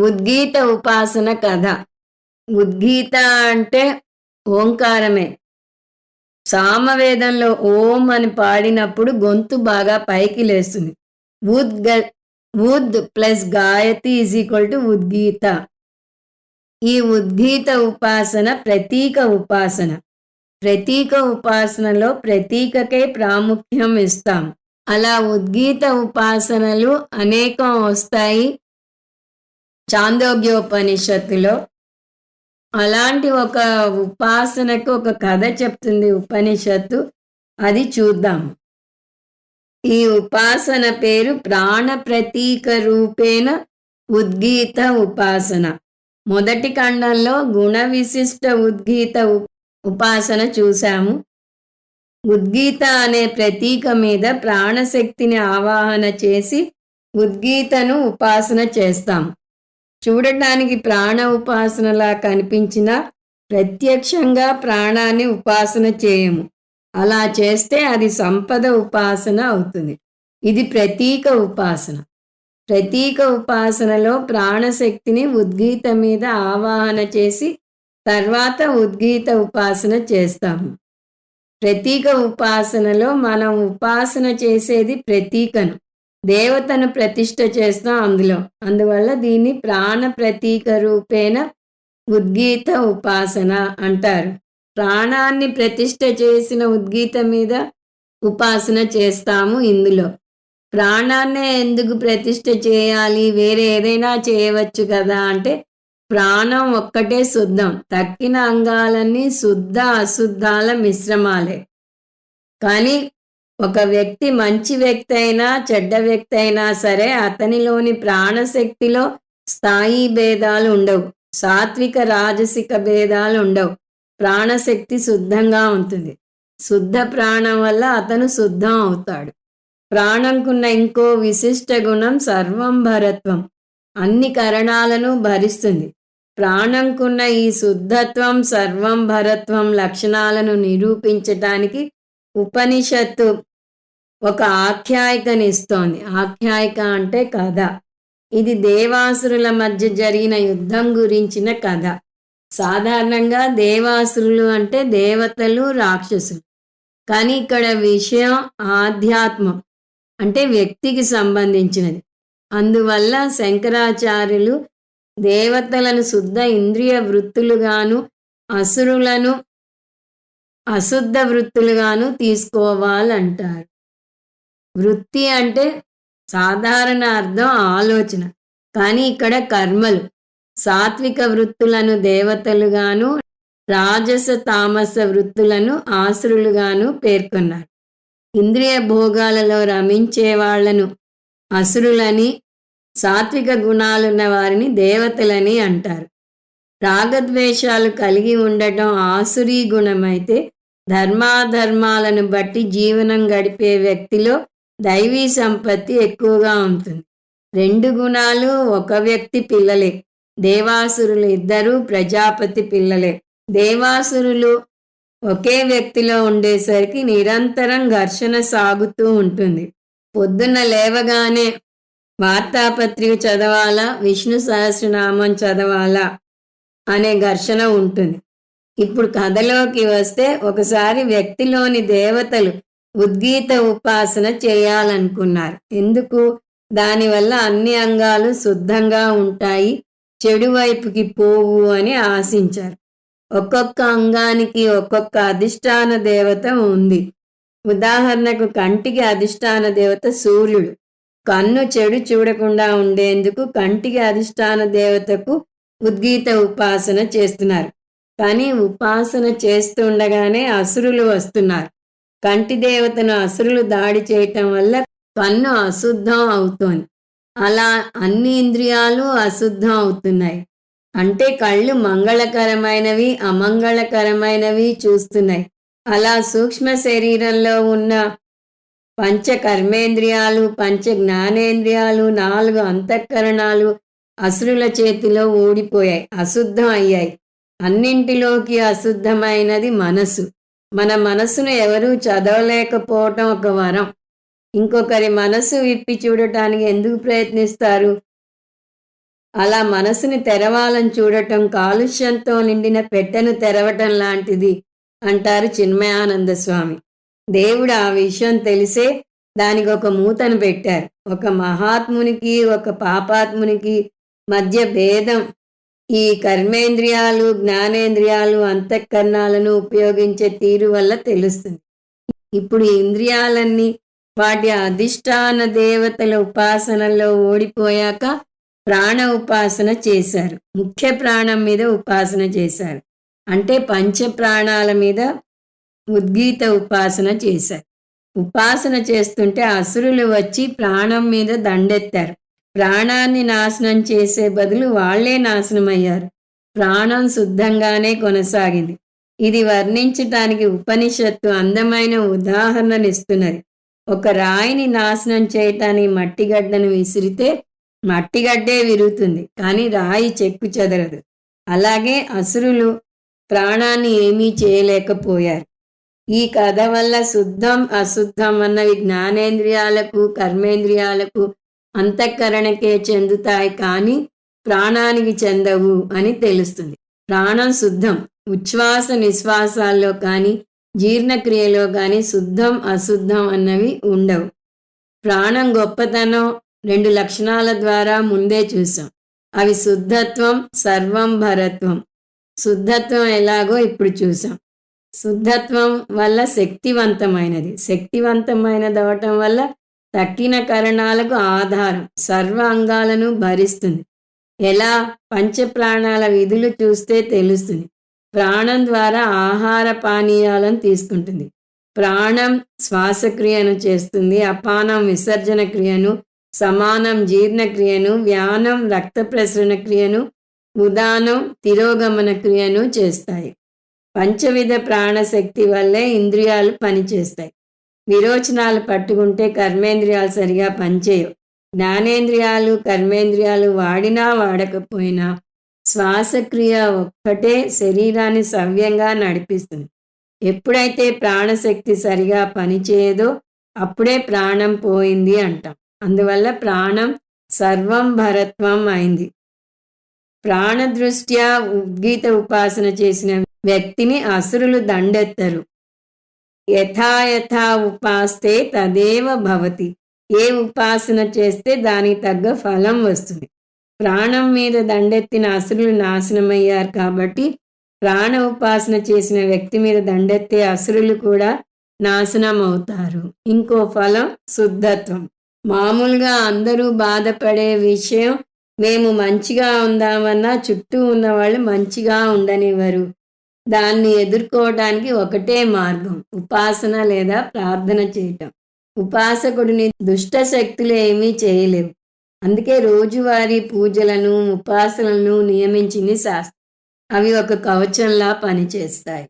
ఉద్గీత ఉపాసన కథ. ఉద్గీత అంటే ఓంకారమే. సామవేదంలో ఓం అని పాడినప్పుడు గొంతు బాగా పైకి లేస్తుంది. ఉద్ ఉద్ ప్లస్ గాయతి ఈజ్ ఈక్వల్ టు ఉద్గీత. ఈ ఉద్గీత ఉపాసన ప్రతీక ఉపాసన. ప్రతీక ఉపాసనలో ప్రతీకకే ప్రాముఖ్యం ఇస్తాం. అలా ఉద్గీత ఉపాసనలు అనేకం వస్తాయి. చాందోగ్యోపనిషత్తులో అలాంటి ఒక ఉపాసనకు ఒక కథ చెప్తుంది ఉపనిషత్తు. అది చూద్దాం. ఈ ఉపాసన పేరు ప్రాణ ప్రతీక రూపేణ ఉద్గీత ఉపాసన. మొదటి ఖండంలో గుణ విశిష్ట ఉద్గీత ఉపాసన చూశాము. ఉద్గీత అనే ప్రతీక మీద ప్రాణశక్తిని ఆవాహన చేసి ఉద్గీతను ఉపాసన చేస్తాం. చూడటానికి ప్రాణ ఉపాసనలా కనిపించినా ప్రత్యక్షంగా ప్రాణాన్ని ఉపాసన చేయము. అలా చేస్తే అది సంపద ఉపాసన అవుతుంది. ఇది ప్రతీక ఉపాసన. ప్రతీక ఉపాసనలో ప్రాణశక్తిని ఉద్గీత మీద ఆవాహన చేసి తర్వాత ఉద్గీత ఉపాసన చేస్తాము. ప్రతీక ఉపాసనలో మనం ఉపాసన చేసేది ప్రతీకను. దేవతను ప్రతిష్ట చేస్తాం అందులో. అందువల్ల దీన్ని ప్రాణ ప్రతీక రూపేణ ఉద్గీత ఉపాసన అంటారు. ప్రాణాన్ని ప్రతిష్ట చేసిన ఉద్గీత మీద ఉపాసన చేస్తాము ఇందులో. ప్రాణాన్నే ఎందుకు ప్రతిష్ట చేయాలి? వేరే ఏదైనా చేయవచ్చు కదా అంటే ప్రాణం ఒక్కటే శుద్ధం. తక్కిన అంగాలన్నీ శుద్ధ అశుద్ధాల మిశ్రమాలే. కానీ ఒక వ్యక్తి మంచి వ్యక్తి అయినా చెడ్డ వ్యక్తి అయినా సరే అతనిలోని ప్రాణశక్తిలో స్థాయి భేదాలు ఉండవు. సాత్విక రాజసిక భేదాలు ఉండవు. ప్రాణశక్తి శుద్ధంగా ఉంటుంది. శుద్ధ ప్రాణం వల్ల అతను శుద్ధం అవుతాడు. ప్రాణంకున్న ఇంకో విశిష్ట గుణం సర్వం భరత్వం. అన్ని కరణాలను భరిస్తుంది. ప్రాణంకున్న ఈ శుద్ధత్వం సర్వం భరత్వం లక్షణాలను నిరూపించటానికి ఉపనిషత్తు ఒక ఆఖ్యాయికనిస్తోంది. ఆఖ్యాయిక అంటే కథ. ఇది దేవాసురుల మధ్య జరిగిన యుద్ధం గురించిన కథ. సాధారణంగా దేవాసురులు అంటే దేవతలు రాక్షసులు. కానీ ఇక్కడ విషయం ఆధ్యాత్మం అంటే వ్యక్తికి సంబంధించినది. అందువల్ల శంకరాచార్యులు దేవతలను శుద్ధ ఇంద్రియ వృత్తులుగాను అసురులను అశుద్ధ వృత్తులుగాను తీసుకోవాలంటారు. వృత్తి అంటే సాధారణ అర్థం ఆలోచన. కానీ ఇక్కడ కర్మలు. సాత్విక వృత్తులను దేవతలుగాను రాజస తామస వృత్తులను ఆసురులుగాను పేర్కొన్నారు. ఇంద్రియ భోగాలలో రమించే వాళ్ళను అసురులని సాత్విక గుణాలున్న వారిని దేవతలని అంటారు. రాగద్వేషాలు కలిగి ఉండటం ఆసురీ గుణమైతే ధర్మాధర్మాలను బట్టి జీవనం గడిపే వ్యక్తిలో దైవీ సంపత్తి ఎక్కువగా ఉంటుంది. రెండు గుణాలు ఒక వ్యక్తి పిల్లలే. దేవాసురులు ఇద్దరు ప్రజాపతి పిల్లలే. దేవాసురులు ఒకే వ్యక్తిలో ఉండేసరికి నిరంతరం ఘర్షణ సాగుతూ ఉంటుంది. పొద్దున్న లేవగానే వార్తాపత్రిక చదవాలా? విష్ణు సహస్రనామం చదవాలా? అనే ఘర్షణ ఉంటుంది. ఇప్పుడు కథలోకి వస్తే ఒకసారి వ్యక్తిలోని దేవతలు ఉద్గీత ఉపాసన చేయాలనుకున్నారు. ఎందుకు? దానివల్ల అన్ని అంగాలు శుద్ధంగా ఉంటాయి చెడు వైపుకి పోవు అని ఆశించారు. ఒక్కొక్క అంగానికి ఒక్కొక్క అధిష్టాన దేవత ఉంది. ఉదాహరణకు కంటికి అధిష్టాన దేవత సూర్యుడు. కన్ను చెడు చూడకుండా ఉండేందుకు కంటికి అధిష్టాన దేవతకు ఉద్గీత ఉపాసన చేస్తున్నారు. కానీ ఉపాసన చేస్తుండగానే అసురులు వస్తున్నారు. కంటి దేవతను అసురులు దాడి చేయటం వల్ల కన్ను అశుద్ధం అవుతోంది. అలా అన్ని ఇంద్రియాలు అశుద్ధం అవుతున్నాయి. అంటే కళ్ళు మంగళకరమైనవి అమంగళకరమైనవి చూస్తున్నాయి. అలా సూక్ష్మ శరీరంలో ఉన్న పంచ కర్మేంద్రియాలు పంచ జ్ఞానేంద్రియాలు నాలుగు అంతఃకరణాలు అసురుల చేతిలో ఊడిపోయాయి అశుద్ధం అయ్యాయి. అన్నింటిలోకి అశుద్ధమైనది మనసు. మన మనసును ఎవరూ చదవలేకపోవటం ఒక వరం. ఇంకొకరి మనసు విప్పి చూడటానికి ఎందుకు ప్రయత్నిస్తారు? అలా మనసుని తెరవాలని చూడటం కాలుష్యంతో నిండిన పెట్టెను తెరవటం లాంటిది అంటారు చిన్మయానంద స్వామి. దేవుడు ఆ విషయం తెలిసే దానికి ఒక మూతను పెట్టారు. ఒక మహాత్మునికి ఒక పాపాత్మునికి మధ్య భేదం ఈ కర్మేంద్రియాలు జ్ఞానేంద్రియాలు అంతఃకరణాలను ఉపయోగించే తీరు వల్ల తెలుస్తుంది. ఇప్పుడు ఇంద్రియాలన్నీ వాటి అధిష్టాన దేవతల ఉపాసనలో ఓడిపోయాక ప్రాణ ఉపాసన చేశారు. ముఖ్య ప్రాణం మీద ఉపాసన చేశారు. అంటే పంచ ప్రాణాల మీద ఉద్గీత ఉపాసన చేశారు. ఉపాసన చేస్తుంటే అసురులు వచ్చి ప్రాణం మీద దండెత్తారు. ప్రాణాన్ని నాశనం చేసే బదులు వాళ్ళే నాశనమయ్యారు. ప్రాణం శుద్ధంగానే కొనసాగింది. ఇది వర్ణించటానికి ఉపనిషత్తు అందమైన ఉదాహరణనిస్తున్నది. ఒక రాయిని నాశనం చేయటానికి మట్టిగడ్డను విసిరితే మట్టిగడ్డే విరుగుతుంది కానీ రాయి చెక్కు చెదరదు. అలాగే అసురులు ప్రాణాన్ని ఏమీ చేయలేకపోయారు. ఈ కథ వల్ల శుద్ధం అశుద్ధం అన్నవి జ్ఞానేంద్రియాలకు కర్మేంద్రియాలకు అంతఃకరణకే చెందుతాయి కానీ ప్రాణానికి చెందవు అని తెలుస్తుంది. ప్రాణం శుద్ధం ఉచ్ఛ్వాస నిశ్వాసాల్లో కానీ జీర్ణక్రియలో కానీ శుద్ధం అశుద్ధం అన్నవి ఉండవు. ప్రాణం గొప్పతనం రెండు లక్షణాల ద్వారా ముందే చూసాం. అవి శుద్ధత్వం సర్వం భరత్వం. శుద్ధత్వం ఎలాగో ఇప్పుడు చూసాం. శుద్ధత్వం వల్ల శక్తివంతమైనది. శక్తివంతమైనది అవటం వల్ల తక్కిన కరణాలకు ఆధారం సర్వ అంగాలను భరిస్తుంది. ఎలా? పంచప్రాణాల విధులు చూస్తే తెలుస్తుంది. ప్రాణం ద్వారా ఆహార పానీయాలను తీసుకుంటుంది. ప్రాణం శ్వాసక్రియను చేస్తుంది. అపానం విసర్జన క్రియను సమానం జీర్ణక్రియను వ్యానం రక్త ప్రసరణ క్రియను ఉదానం తిరోగమన క్రియను చేస్తాయి. పంచవిధ ప్రాణశక్తి వల్లే ఇంద్రియాలు పనిచేస్తాయి. విరోచనాలు పట్టుకుంటే కర్మేంద్రియాలు సరిగా పనిచేయవు. జ్ఞానేంద్రియాలు కర్మేంద్రియాలు వాడినా వాడకపోయినా శ్వాసక్రియ ఒక్కటే శరీరాన్ని సవ్యంగా నడిపిస్తుంది. ఎప్పుడైతే ప్రాణశక్తి సరిగా పనిచేయదో అప్పుడే ప్రాణం పోయింది అంటాం. అందువల్ల ప్రాణం సర్వం భరత్వం అయింది. ప్రాణదృష్ట్యా ఉద్గీత ఉపాసన చేసిన వ్యక్తిని అసురులు దండెత్తరు. యథాయథా ఉపాస్తే తదేవ భవతి. ఏ ఉపాసన చేస్తే దానికి తగ్గ ఫలం వస్తుంది. ప్రాణం మీద దండెత్తిన అసురులు నాశనమయ్యారు కాబట్టి ప్రాణ ఉపాసన చేసిన వ్యక్తి మీద దండెత్తే అసురులు కూడా నాశనం అవుతారు ఇంకో ఫలం శుద్ధత్వం. మామూలుగా అందరూ బాధపడే విషయం మేము మంచిగా ఉందామన్నా చుట్టూ ఉన్న వాళ్ళు మంచిగా ఉండనివ్వరు. దాన్ని ఎదుర్కోవడానికి ఒకటే మార్గం ఉపాసన లేదా ప్రార్థన చేయటం. ఉపాసకుడిని దుష్ట శక్తులు ఏమీ చేయలేవు. అందుకే రోజువారీ పూజలను ఉపాసనలను నియమించింది శాస్త్రం. అవి ఒక కవచంలా పనిచేస్తాయి.